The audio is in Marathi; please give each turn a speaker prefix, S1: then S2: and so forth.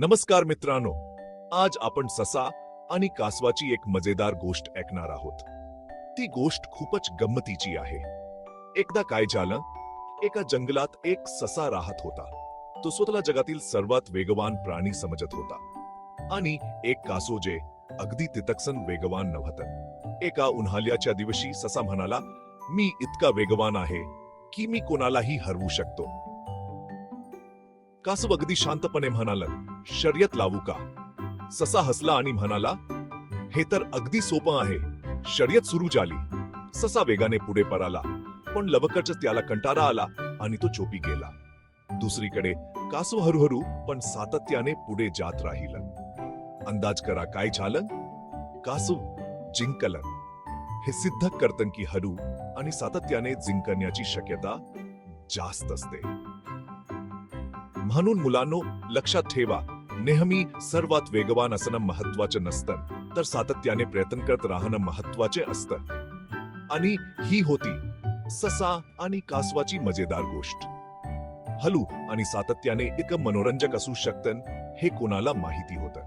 S1: नमस्कार मित्रांनो आज आपण ससा आणि कासवाची एक मजेदार गोष्ट ऐकणार आहोत. ती गोष्ट खूपच गंमतीची आहे. एकदा काय झालं? एका जंगलात एक ससा राहत होता. तो स्वतःला जगातील सर्वात वेगवान प्राणी समजत होता. आणि एक कासो जे अगदी तितकसन वेगवान नव्हतं. एका उन्हाळ्याच्या दिवशी ससा म्हणाला मी इतका वेगवान आहे की मी कोणालाही हरवू शकतो. कासव अगदी शांतपणे म्हणाला शर्यत लावू का? ससा हसला आणि म्हणाला हे तर अगदी सोपं आहे. शर्यत सुरू झाली. ससा वेगाने पुढे पराला पण लवकरच त्याला कंटाळा आला आणि तो चोपी गेला. दुसरीकडे कासव हळूहळू पण सातत्याने पुढे जात राहिलं. अंदाज करा काय झालं? कासव जिंकलं. हे सिद्ध करतं की हरू आणि सातत्याने जिंकण्याची शक्यता जास्त असते. म्हणून मुलांनो लक्षात ठेवा नेहमी सर्वात वेगवान असणं महत्वाचं नसतं तर सातत्याने प्रयत्न करत राहणं महत्त्वाचे असतं. आणि ही होती ससा आणि कासवाची मजेदार गोष्ट. हलू आणि सातत्याने एक मनोरंजक असू शकतं हे कोणाला माहिती होतं?